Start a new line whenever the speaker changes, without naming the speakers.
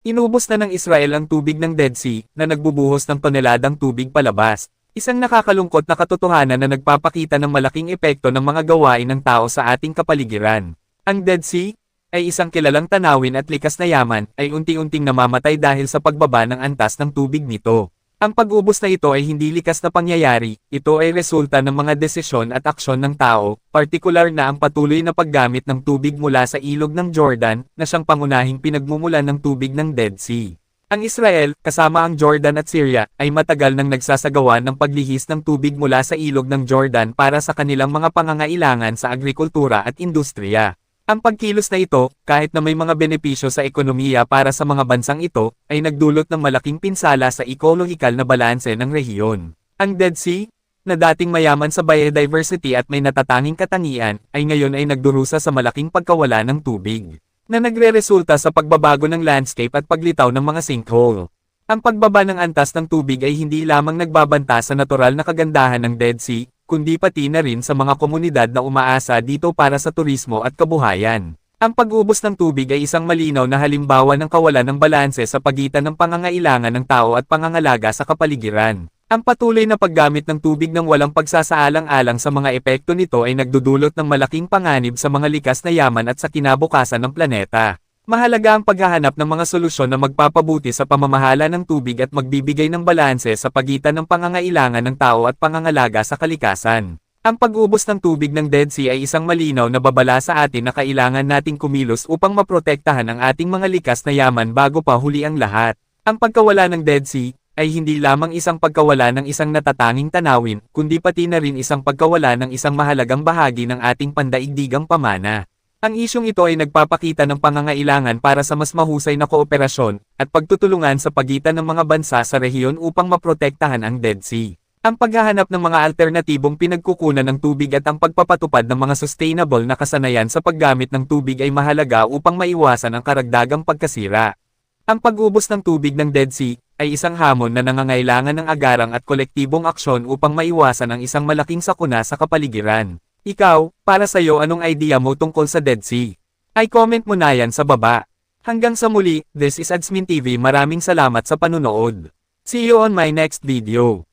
Inubos na ng Israel ang tubig ng Dead Sea, na nagbubuhos ng toneladang tubig palabas. Isang nakakalungkot na katotohanan na nagpapakita ng malaking epekto ng mga gawain ng tao sa ating kapaligiran. Ang Dead Sea, ay isang kilalang tanawin at likas na yaman, ay unti-unting namamatay dahil sa pagbaba ng antas ng tubig nito. Ang pag-ubos na ito ay hindi likas na pangyayari, ito ay resulta ng mga desisyon at aksyon ng tao, partikular na ang patuloy na paggamit ng tubig mula sa ilog ng Jordan, na siyang pangunahing pinagmumulan ng tubig ng Dead Sea. Ang Israel, kasama ang Jordan at Syria, ay matagal nang nagsasagawa ng paglihis ng tubig mula sa ilog ng Jordan para sa kanilang mga pangangailangan sa agrikultura at industriya. Ang pagkilos na ito, kahit na may mga benepisyo sa ekonomiya para sa mga bansang ito, ay nagdulot ng malaking pinsala sa ekologikal na balanse ng rehiyon. Ang Dead Sea, na dating mayaman sa biodiversity at may natatanging katangian, ay ngayon ay nagdurusa sa malaking pagkawala ng tubig, na nagre-resulta sa pagbabago ng landscape at paglitaw ng mga sinkhole. Ang pagbaba ng antas ng tubig ay hindi lamang nagbabanta sa natural na kagandahan ng Dead Sea, kundi pati na rin sa mga komunidad na umaasa dito para sa turismo at kabuhayan. Ang pag-ubos ng tubig ay isang malinaw na halimbawa ng kawalan ng balanse sa pagitan ng pangangailangan ng tao at pangangalaga sa kapaligiran. Ang patuloy na paggamit ng tubig ng walang pagsasaalang-alang sa mga epekto nito ay nagdudulot ng malaking panganib sa mga likas na yaman at sa kinabukasan ng planeta. Mahalaga ang paghahanap ng mga solusyon na magpapabuti sa pamamahala ng tubig at magbibigay ng balanse sa pagitan ng pangangailangan ng tao at pangangalaga sa kalikasan. Ang pag-ubos ng tubig ng Dead Sea ay isang malinaw na babala sa atin na kailangan nating kumilos upang maprotektahan ang ating mga likas na yaman bago pa huli ang lahat. Ang pagkawala ng Dead Sea ay hindi lamang isang pagkawala ng isang natatanging tanawin, kundi pati na rin isang pagkawala ng isang mahalagang bahagi ng ating pandaigdigang pamana. Ang isyong ito ay nagpapakita ng pangangailangan para sa mas mahusay na kooperasyon at pagtutulungan sa pagitan ng mga bansa sa rehiyon upang maprotektahan ang Dead Sea. Ang paghahanap ng mga alternatibong pinagkukunan ng tubig at ang pagpapatupad ng mga sustainable na kasanayan sa paggamit ng tubig ay mahalaga upang maiwasan ang karagdagang pagkasira. Ang pag-ubos ng tubig ng Dead Sea ay isang hamon na nangangailangan ng agarang at kolektibong aksyon upang maiwasan ang isang malaking sakuna sa kapaligiran. Ikaw, para sa iyo anong idea mo tungkol sa Dead Sea? Ay comment mo na yan sa baba. Hanggang sa muli, this is Adsmin TV maraming salamat sa panunood. See you on my next video.